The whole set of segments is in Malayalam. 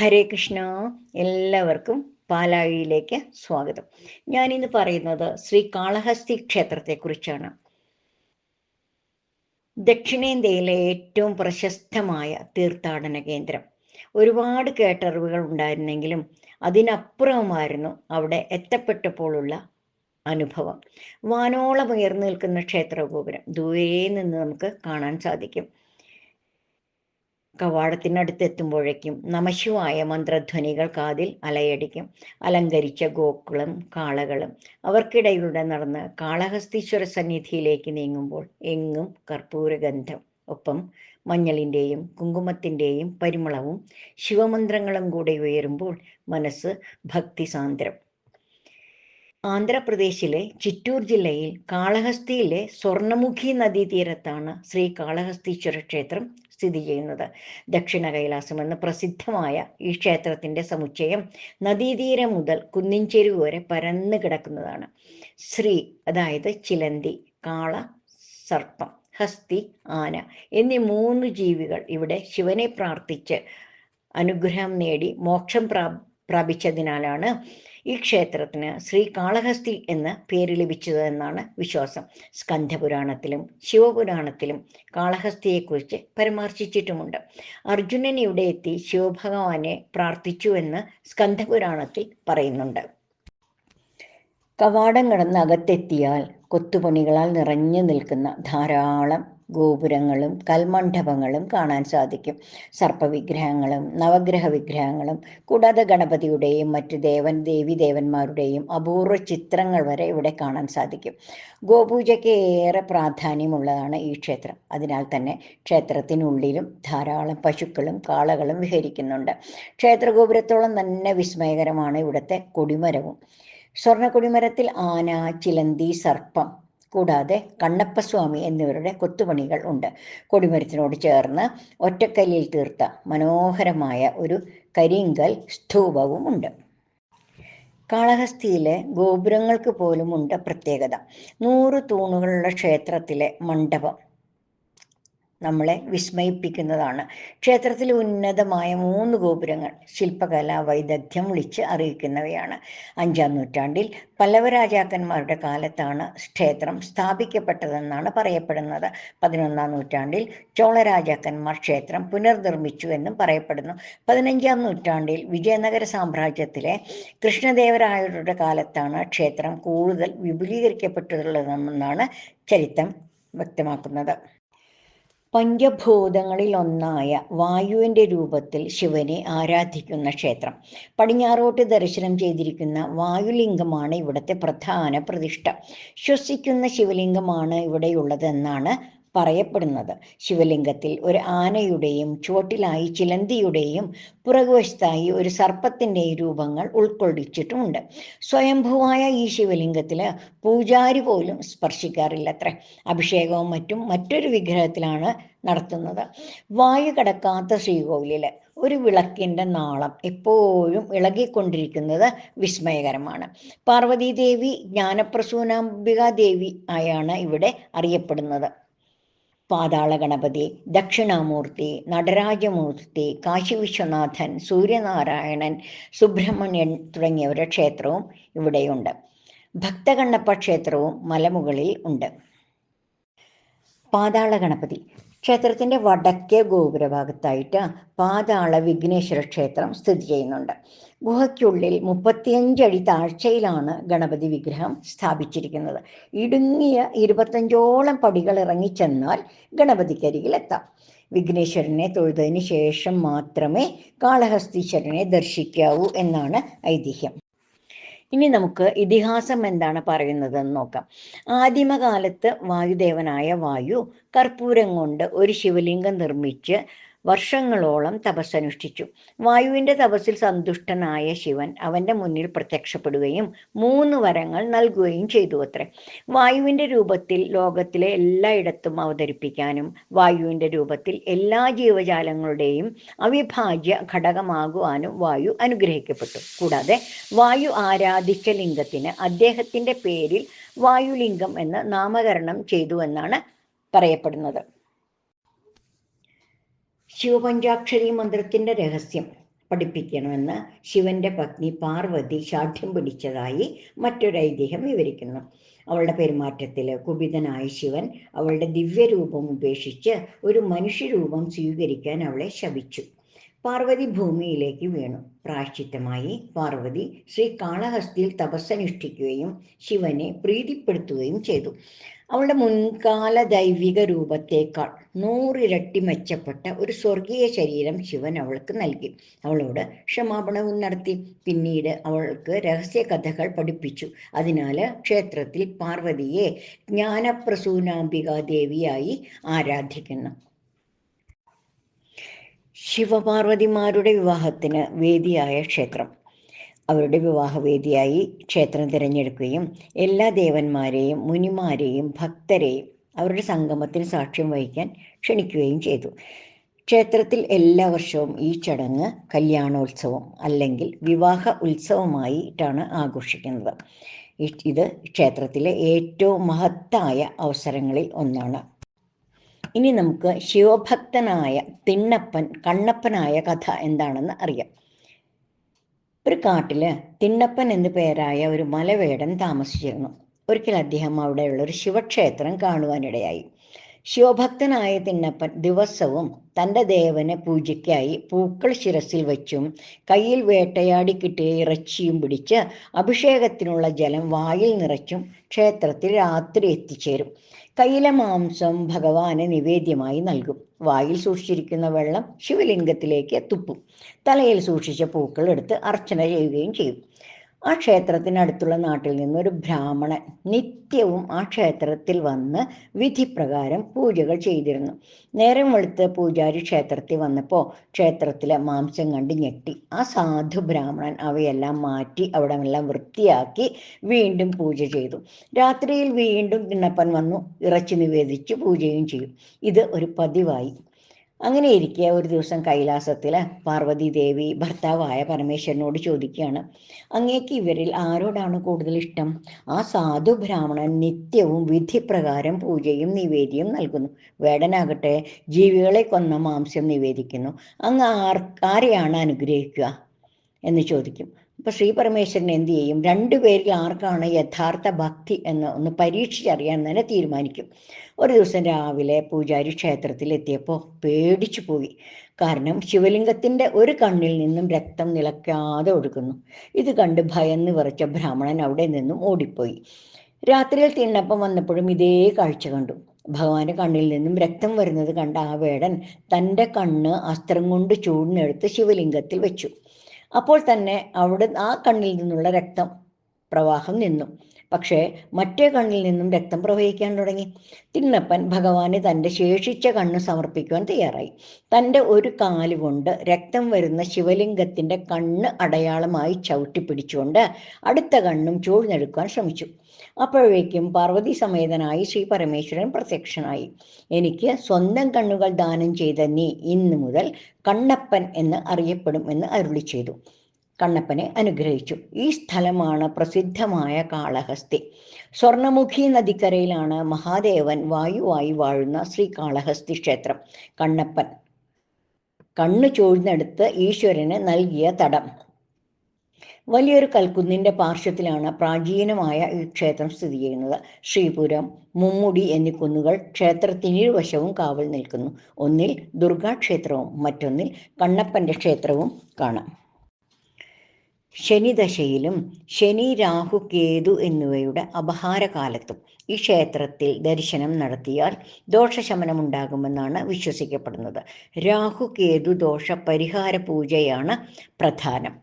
ഹരേ കൃഷ്ണ എല്ലാവർക്കും പാലാഴിയിലേക്ക് സ്വാഗതം. ഞാൻ ഇന്ന് പറയുന്നത് ശ്രീ കാളഹസ്തി ക്ഷേത്രത്തെക്കുറിച്ചാണ്. ദക്ഷിണേന്ത്യയിലെ ഏറ്റവും പ്രശസ്തമായ തീർത്ഥാടന കേന്ദ്രം. ഒരുപാട് കേട്ടറിവുകൾ ഉണ്ടായിരുന്നെങ്കിലും അതിനപ്പുറമായിരുന്നു അവിടെ എത്തപ്പെട്ടപ്പോഴുള്ള അനുഭവം. വാനോളം ഉയർന്നു നിൽക്കുന്ന ക്ഷേത്രഗോപുരം ദൂരെ നിന്ന് നമുക്ക് കാണാൻ സാധിക്കും. കവാടത്തിനടുത്ത് എത്തുമ്പോഴേക്കും നമശിവായ മന്ത്രധ്വനികൾ കാതിൽ അലയടിക്കും. അലങ്കരിച്ച ഗോക്കുളം കാളകളും അവർക്കിടയിലൂടെ നടന്ന് കാളഹസ്തീശ്വര സന്നിധിയിലേക്ക് നീങ്ങുമ്പോൾ എങ്ങും കർപ്പൂരഗന്ധം. ഒപ്പം മഞ്ഞളിന്റെയും കുങ്കുമത്തിന്റെയും പരിമളവും ശിവമന്ത്രങ്ങളും കൂടെ ഉയരുമ്പോൾ മനസ്സ് ഭക്തിസാന്ദ്രം. ആന്ധ്രാപ്രദേശിലെ ചിറ്റൂർ ജില്ലയിൽ കാളഹസ്തിയിലെ സ്വർണമുഖി നദീതീരത്താണ് ശ്രീ കാളഹസ്തീശ്വര ക്ഷേത്രം സ്ഥിതി ചെയ്യുന്നത്. ദക്ഷിണ കൈലാസം എന്ന പ്രസിദ്ധമായ ഈ ക്ഷേത്രത്തിന്റെ സമുച്ചയം നദീതീരം മുതൽ കുന്നിൻചെരുവ് വരെ പരന്നു കിടക്കുന്നതാണ്. ശ്രീ അതായത് ചിലന്തി കാള സർപ്പം ഹസ്തി ആന എന്നീ മൂന്ന് ജീവികൾ ഇവിടെ ശിവനെ പ്രാർത്ഥിച്ച് അനുഗ്രഹം നേടി മോക്ഷം പ്രാ പ്രാപിച്ചതിനാലാണ് ഈ ക്ഷേത്രത്തിന് ശ്രീ കാളഹസ്തി എന്ന് പേര് ലഭിച്ചത് എന്നാണ് വിശ്വാസം. സ്കന്ധപുരാണത്തിലും ശിവപുരാണത്തിലും കാളഹസ്തിയെക്കുറിച്ച് പരാമർശിച്ചിട്ടുമുണ്ട്. അർജുനൻ ഇവിടെ എത്തി ശിവഭഗവാനെ പ്രാർത്ഥിച്ചു എന്ന് സ്കന്ധപുരാണത്തിൽ പറയുന്നുണ്ട്. കവാടം കടന്ന് അകത്തെത്തിയാൽ കൊത്തുപണികളാൽ നിറഞ്ഞു നിൽക്കുന്ന ധാരാളം ഗോപുരങ്ങളും കൽമണ്ഡപങ്ങളും കാണാൻ സാധിക്കും. സർപ്പവിഗ്രഹങ്ങളും നവഗ്രഹ വിഗ്രഹങ്ങളും കൂടാതെ ഗണപതിയുടെയും മറ്റ് ദേവൻ ദേവി ദേവന്മാരുടെയും അപൂർവ ചിത്രങ്ങൾ വരെ ഇവിടെ കാണാൻ സാധിക്കും. ഗോപൂജയ്ക്ക് ഏറെ പ്രാധാന്യമുള്ളതാണ് ഈ ക്ഷേത്രം. അതിനാൽ തന്നെ ക്ഷേത്രത്തിനുള്ളിലും ധാരാളം പശുക്കളും കാളകളും വിഹരിക്കുന്നുണ്ട്. ക്ഷേത്രഗോപുരത്തോളം തന്നെ വിസ്മയകരമാണ് ഇവിടുത്തെ കൊടിമരവും. സ്വർണ കൊടിമരത്തിൽ ആന ചിലന്തി സർപ്പം കൂടാതെ കണ്ണപ്പസ്വാമി എന്നിവരുടെ കൊത്തുപണികൾ ഉണ്ട്. കൊടിമരത്തിനോട് ചേർന്ന് ഒറ്റക്കല്ലിൽ തീർത്ത മനോഹരമായ ഒരു കരിങ്കൽ സ്തൂപവും ഉണ്ട്. കാളഹസ്തിയിലെ ഗോപുരങ്ങൾക്ക് പോലും ഉണ്ട് പ്രത്യേകത. നൂറ് തൂണുകളുള്ള ക്ഷേത്രത്തിലെ മണ്ഡപം. നമ്മളെ വിസ്മയിപ്പിക്കുന്നതാണ്. ക്ഷേത്രത്തിൽ ഉന്നതമായ മൂന്ന് ഗോപുരങ്ങൾ ശില്പകല വൈദഗ്ധ്യം വിളിച്ച് അറിയിക്കുന്നവയാണ്. അഞ്ചാം നൂറ്റാണ്ടിൽ പല്ലവ രാജാക്കന്മാരുടെ കാലത്താണ് ക്ഷേത്രം സ്ഥാപിക്കപ്പെട്ടതെന്നാണ് പറയപ്പെടുന്നത്. പതിനൊന്നാം നൂറ്റാണ്ടിൽ ചോള രാജാക്കന്മാർ ക്ഷേത്രം പുനർനിർമ്മിച്ചു എന്നും പറയപ്പെടുന്നു. പതിനഞ്ചാം നൂറ്റാണ്ടിൽ വിജയനഗര സാമ്രാജ്യത്തിലെ കൃഷ്ണദേവരായരുടെ കാലത്താണ് ക്ഷേത്രം കൂടുതൽ വിപുലീകരിക്കപ്പെട്ടിട്ടുള്ളതെന്നാണ് ചരിത്രം വ്യക്തമാക്കുന്നത്. പഞ്ചഭൂതങ്ങളിൽ ഒന്നായ വായുവിന്റെ രൂപത്തിൽ ശിവനെ ആരാധിക്കുന്ന ക്ഷേത്രം. പടിഞ്ഞാറോട്ട് ദർശനം ചെയ്തിരിക്കുന്ന വായുലിംഗമാണ് ഇവിടുത്തെ പ്രധാന പ്രതിഷ്ഠ. ശ്വസിക്കുന്ന ശിവലിംഗമാണ് ഇവിടെയുള്ളതെന്നാണ് പറയപ്പെടുന്നത്. ശിവലിംഗത്തിൽ ഒരു ആനയുടെയും ചുവട്ടിലായി ചിലന്തിയുടെയും പുറകുവശത്തായി ഒരു സർപ്പത്തിന്റെയും രൂപങ്ങൾ ഉൾക്കൊള്ളിച്ചിട്ടുമുണ്ട്. സ്വയംഭുവായ ഈ ശിവലിംഗത്തിൽ പൂജാരി പോലും സ്പർശിക്കാറില്ലത്രേ. അഭിഷേകവും മറ്റും മറ്റൊരു വിഗ്രഹത്തിലാണ് നടത്തുന്നത്. വായു കടക്കാത്ത ശ്രീകോവിലിൽ ഒരു വിളക്കിന്റെ നാളം എപ്പോഴും ഇളകിക്കൊണ്ടിരിക്കുന്നത് വിസ്മയകരമാണ്. പാർവതീദേവി ജ്ഞാനപ്രസൂനാംബിക ദേവി ആയാണ് ഇവിടെ അറിയപ്പെടുന്നത്. പാതാള ഗണപതി ദക്ഷിണാമൂർത്തി നടരാജമൂർത്തി കാശി വിശ്വനാഥൻ സൂര്യനാരായണൻ സുബ്രഹ്മണ്യൻ തുടങ്ങിയവരുടെ ക്ഷേത്രവും ഇവിടെയുണ്ട്. ഭക്തകണ്ണപ്പ ക്ഷേത്രവും മലമുകളിൽ ഉണ്ട്. പാതാള ഗണപതി ക്ഷേത്രത്തിന്റെ വടക്കേ ഗോപുരഭാഗത്തായിട്ട് പാതാള വിഘ്നേശ്വര ക്ഷേത്രം സ്ഥിതി ചെയ്യുന്നുണ്ട്. ഗുഹയ്ക്കുള്ളിൽ മുപ്പത്തിയഞ്ചടി താഴ്ചയിലാണ് ഗണപതി വിഗ്രഹം സ്ഥാപിച്ചിരിക്കുന്നത്. ഇടുങ്ങിയ ഇരുപത്തഞ്ചോളം പടികൾ ഇറങ്ങിച്ചെന്നാൽ ഗണപതിക്കരികിലെത്താം വിഘ്നേശ്വരനെ തൊഴുതതിന് ശേഷം മാത്രമേ കാളഹസ്തീശ്വരനെ ദർശിക്കാവൂ എന്നാണ് ഐതിഹ്യം. ഇനി നമുക്ക് ഇതിഹാസം എന്താണ് പറയുന്നതെന്ന് നോക്കാം. ആദിമകാലത്ത് വായുദേവനായ വായു കർപ്പൂരം കൊണ്ട് ഒരു ശിവലിംഗം നിർമ്മിച്ച് വർഷങ്ങളോളം തപസ്സനുഷ്ഠിച്ചു. വായുവിന്റെ തപസ്സിൽ സന്തുഷ്ടനായ ശിവൻ അവന്റെ മുന്നിൽ പ്രത്യക്ഷപ്പെടുകയും മൂന്ന് വരങ്ങൾ നൽകുകയും ചെയ്തു അത്രേ. രൂപത്തിൽ ലോകത്തിലെ എല്ലായിടത്തും അവതരിപ്പിക്കാനും വായുവിന്റെ രൂപത്തിൽ എല്ലാ ജീവജാലങ്ങളുടെയും അവിഭാജ്യ ഘടകമാകുവാനും വായു അനുഗ്രഹിക്കപ്പെട്ടു. കൂടാതെ വായു ആരാധിച്ച ലിംഗത്തിന് അദ്ദേഹത്തിന്റെ പേരിൽ വായുലിംഗം എന്ന് നാമകരണം ചെയ്തു എന്നാണ് പറയപ്പെടുന്നത്. ശിവപഞ്ചാക്ഷരി മന്ത്രത്തിന്റെ രഹസ്യം പഠിപ്പിക്കണമെന്ന് ശിവന്റെ പത്നി പാർവതി ശാഠ്യം പിടിച്ചതായി മറ്റൊരു ഐതിഹ്യം വിവരിക്കുന്നു. അവളുടെ പെരുമാറ്റത്തിൽ കുപിതനായ ശിവൻ അവളുടെ ദിവ്യരൂപം ഉപേക്ഷിച്ച് ഒരു മനുഷ്യരൂപം സ്വീകരിക്കാൻ അവളെ ശപിച്ചു. പാർവതി ഭൂമിയിലേക്ക് വീണു. പ്രായശ്ചിത്തമായി പാർവതി ശ്രീ കാളഹസ്തിയിൽ തപസ്സനുഷ്ഠിക്കുകയും ശിവനെ പ്രീതിപ്പെടുത്തുകയും ചെയ്തു. അവളുടെ മുൻകാല ദൈവിക രൂപത്തേക്കാൾ നൂറിരട്ടി മെച്ചപ്പെട്ട ഒരു സ്വർഗീയ ശരീരം ശിവൻ അവൾക്ക് നൽകി. അവളോട് ക്ഷമാപണവും നടത്തി. പിന്നീട് അവൾക്ക് രഹസ്യ കഥകൾ പഠിപ്പിച്ചു. അതിനാൽ ക്ഷേത്രത്തിൽ പാർവതിയെ ജ്ഞാനപ്രസൂനാംബികാ ദേവിയായി ആരാധിക്കുന്നു. ശിവപാർവതിമാരുടെ വിവാഹത്തിന് വേദിയായ ക്ഷേത്രം. അവരുടെ വിവാഹവേദിയായി ക്ഷേത്രം തിരഞ്ഞെടുക്കുകയും എല്ലാ ദേവന്മാരെയും മുനിമാരെയും ഭക്തരെയും അവരുടെ സംഗമത്തിന് സാക്ഷ്യം വഹിക്കാൻ ക്ഷണിക്കുകയും ചെയ്തു. ക്ഷേത്രത്തിൽ എല്ലാ വർഷവും ഈ ചടങ്ങ് കല്യാണോത്സവം അല്ലെങ്കിൽ വിവാഹ ഉത്സവമായിട്ടാണ് ആഘോഷിക്കുന്നത്. ഇത് ക്ഷേത്രത്തിലെ ഏറ്റവും മഹത്തായ അവസരങ്ങളിൽ ഒന്നാണ്. ഇനി നമുക്ക് ശിവഭക്തനായ തിണ്ണപ്പൻ കണ്ണപ്പനായ കഥ എന്താണെന്ന് അറിയാം. ഒരു കാട്ടിൽ തിണ്ണപ്പൻ എന്നു പേരായ ഒരു മലവേടൻ താമസിച്ചിരുന്നു. ഒരിക്കൽ അദ്ദേഹം അവിടെയുള്ള ഒരു ശിവക്ഷേത്രം കാണുവാനിടയായി. ശിവഭക്തനായ തിണ്ണപ്പൻ ദിവസവും തന്റെ ദേവനെ പൂജയ്ക്കായി പൂക്കൾ ശിരസിൽ വെച്ചും കയ്യിൽ വേട്ടയാടി കിട്ടിയ ഇറച്ചിയും പിടിച്ച് അഭിഷേകത്തിനുള്ള ജലം വായിൽ നിറച്ചും ക്ഷേത്രത്തിൽ രാത്രി എത്തിച്ചേരും. കയ്യിലെ മാംസം ഭഗവാന് നിവേദ്യമായി നൽകും. വായിൽ സൂക്ഷിച്ചിരിക്കുന്ന വെള്ളം ശിവലിംഗത്തിലേക്ക് തുപ്പും. തലയിൽ സൂക്ഷിച്ച പൂക്കൾ എടുത്ത് അർച്ചന ചെയ്യുകയും ചെയ്യും. ആ ക്ഷേത്രത്തിനടുത്തുള്ള നാട്ടിൽ നിന്നൊരു ബ്രാഹ്മണൻ നിത്യവും ആ ക്ഷേത്രത്തിൽ വന്ന് വിധിപ്രകാരം പൂജകൾ ചെയ്തിരുന്നു. നേരം വെളുത്ത് പൂജാരി ക്ഷേത്രത്തിൽ വന്നപ്പോൾ ക്ഷേത്രത്തിലെ മാംസം കണ്ട് ഞെട്ടി. ആ സാധു ബ്രാഹ്മണൻ അവയെല്ലാം മാറ്റി അവിടെ എല്ലാം വൃത്തിയാക്കി വീണ്ടും പൂജ ചെയ്തു. രാത്രിയിൽ വീണ്ടും കിണ്ണപ്പൻ വന്നു ഇറച്ചി നിവേദിച്ച് പൂജയും ചെയ്യും ഇത് ഒരു പതിവായി. അങ്ങനെ ഇരിക്കെ ഒരു ദിവസം കൈലാസത്തിൽ പാർവതി ദേവി ഭർത്താവായ പരമേശ്വരനോട് ചോദിക്കുകയാണ് അങ്ങേക്ക് ഇവരിൽ ആരോടാണ് കൂടുതൽ ഇഷ്ടം? ആ സാധു ബ്രാഹ്മണൻ നിത്യവും വിധിപ്രകാരം പൂജയും നിവേദ്യം നൽകുന്നു. വേടനാകട്ടെ ജീവികളെ കൊന്ന മാംസ്യം നിവേദിക്കുന്നു. അങ്ങ് ആർ ആരെയാണ് അനുഗ്രഹിക്കുക? എന്ന് ചോദിക്കും. അപ്പൊ ശ്രീ പരമേശ്വരൻ എന്ത് ചെയ്യും? രണ്ടുപേരിൽ ആർക്കാണ് യഥാർത്ഥ ഭക്തി എന്ന് ഒന്ന് പരീക്ഷിച്ചറിയാൻ തന്നെ തീരുമാനിക്കും. ഒരു ദിവസം രാവിലെ പൂജാരി ക്ഷേത്രത്തിൽ എത്തിയപ്പോൾ പേടിച്ചു പോയി. കാരണം ശിവലിംഗത്തിന്റെ ഒരു കണ്ണിൽ നിന്നും രക്തം നിലക്കാതെ ഒഴുകുന്നു. ഇത് കണ്ട് ഭയന്ന് വിറച്ച ബ്രാഹ്മണൻ അവിടെ നിന്നും ഓടിപ്പോയി. രാത്രിയിൽ തിണ്ണപ്പം വന്നപ്പോഴും ഇതേ കാഴ്ച കണ്ടു. ഭഗവാന്റെ കണ്ണിൽ നിന്നും രക്തം വരുന്നത് കണ്ട ആ വേടൻ തന്റെ കണ്ണ് അസ്ത്രം കൊണ്ട് ചൂടിനെടുത്ത് ശിവലിംഗത്തിൽ വെച്ചു. അപ്പോൾ തന്നെ അവിടെ ആ കണ്ണിൽ നിന്നുള്ള രക്തം പ്രവാഹം നിന്നു. പക്ഷേ മറ്റേ കണ്ണിൽ നിന്നും രക്തം പ്രവഹിക്കാൻ തുടങ്ങി. തിണ്ണപ്പൻ ഭഗവാന് തന്റെ ശേഷിച്ച കണ്ണ് സമർപ്പിക്കുവാൻ തയ്യാറായി. തന്റെ ഒരു കാലുകൊണ്ട് രക്തം വരുന്ന ശിവലിംഗത്തിന്റെ കണ്ണ് അടയാളമായി ചവിട്ടി പിടിച്ചുകൊണ്ട് അടുത്ത കണ്ണും ചൂഴ്ന്നെടുക്കാൻ ശ്രമിച്ചു. അപ്പോഴേക്കും പാർവതി സമേതനായി ശ്രീ പരമേശ്വരൻ പ്രത്യക്ഷനായി. എനിക്ക് സ്വന്തം കണ്ണുകൾ ദാനം ചെയ്ത നീ ഇന്നു മുതൽ കണ്ണപ്പൻ എന്ന് അറിയപ്പെടും എന്ന് അരുളി ചെയ്തു. കണ്ണപ്പനെ അനുഗ്രഹിച്ചു. ഈ സ്ഥലമാണ് പ്രസിദ്ധമായ കാളഹസ്തി. സ്വർണമുഖി നദിക്കരയിലാണ് മഹാദേവൻ വായുവായി വാഴുന്ന ശ്രീ കാളഹസ്തി ക്ഷേത്രം. കണ്ണപ്പൻ കണ്ണു ചൂഴ്ന്നെടുത്ത് ഈശ്വരന് നൽകിയ തടം. വലിയൊരു കൽക്കുന്നിന്റെ പാർശ്വത്തിലാണ് പ്രാചീനമായ ഈ ക്ഷേത്രം സ്ഥിതി ചെയ്യുന്നത്. ശ്രീപുരം മുമ്മുടി എന്നീ കുന്നുകൾ ക്ഷേത്രത്തിനിരുവശവും കാവൽ നിൽക്കുന്നു. ഒന്നിൽ ദുർഗാക്ഷേത്രവും മറ്റൊന്നിൽ കണ്ണപ്പന്റെ ക്ഷേത്രവും കാണാം. ശനിദശയിലും ശനി രാഹു കേതു എന്നിവയുടെ അപഹാരകാലത്തും ഈ ക്ഷേത്രത്തിൽ ദർശനം നടത്തിയാൽ ദോഷശമനമുണ്ടാകുമെന്നാണ് വിശ്വസിക്കപ്പെടുന്നത്. രാഹു കേതു ദോഷ പരിഹാര പൂജയാണ് പ്രധാനം.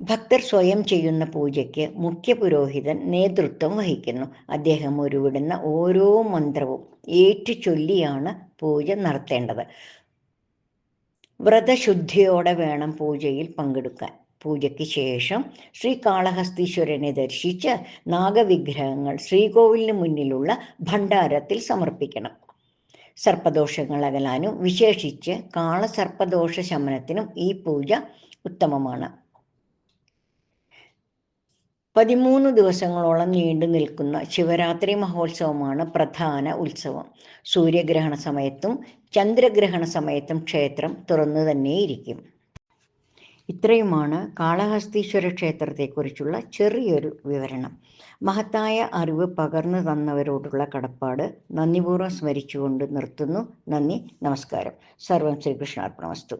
ഭക്തർ സ്വയം ചെയ്യുന്ന പൂജയ്ക്ക് മുഖ്യ പുരോഹിതൻ നേതൃത്വം വഹിക്കുന്നു. അദ്ദേഹം ഉരുവിടുന്ന ഓരോ മന്ത്രവും ഏറ്റുചൊല്ലിയാണ് പൂജ നടത്തേണ്ടത്. വ്രതശുദ്ധിയോടെ വേണം പൂജയിൽ പങ്കെടുക്കാൻ. പൂജയ്ക്ക് ശേഷം ശ്രീ കാളഹസ്തീശ്വരനെ ദർശിച്ച് നാഗവിഗ്രഹങ്ങൾ ശ്രീകോവിലിന് മുന്നിലുള്ള ഭണ്ഡാരത്തിൽ സമർപ്പിക്കണം. സർപ്പദോഷങ്ങൾ അകലാനും വിശേഷിച്ച് കാളസർപ്പദോഷ ശമനത്തിനും ഈ പൂജ ഉത്തമമാണ്. പതിമൂന്ന് ദിവസങ്ങളോളം നീണ്ടു നിൽക്കുന്ന ശിവരാത്രി മഹോത്സവമാണ് പ്രധാന ഉത്സവം. സൂര്യഗ്രഹണ സമയത്തും ചന്ദ്രഗ്രഹണ സമയത്തും ക്ഷേത്രം തുറന്നു തന്നെയിരിക്കും. ഇത്രയുമാണ് കാളഹസ്തീശ്വര ക്ഷേത്രത്തെക്കുറിച്ചുള്ള ചെറിയൊരു വിവരണം. മഹത്തായ അറിവ് പകർന്നു തന്നവരോടുള്ള കടപ്പാട് നന്ദിപൂർവം സ്മരിച്ചുകൊണ്ട് നിർത്തുന്നു. നന്ദി നമസ്കാരം. സർവം ശ്രീകൃഷ്ണാർപ്പണമസ്തു.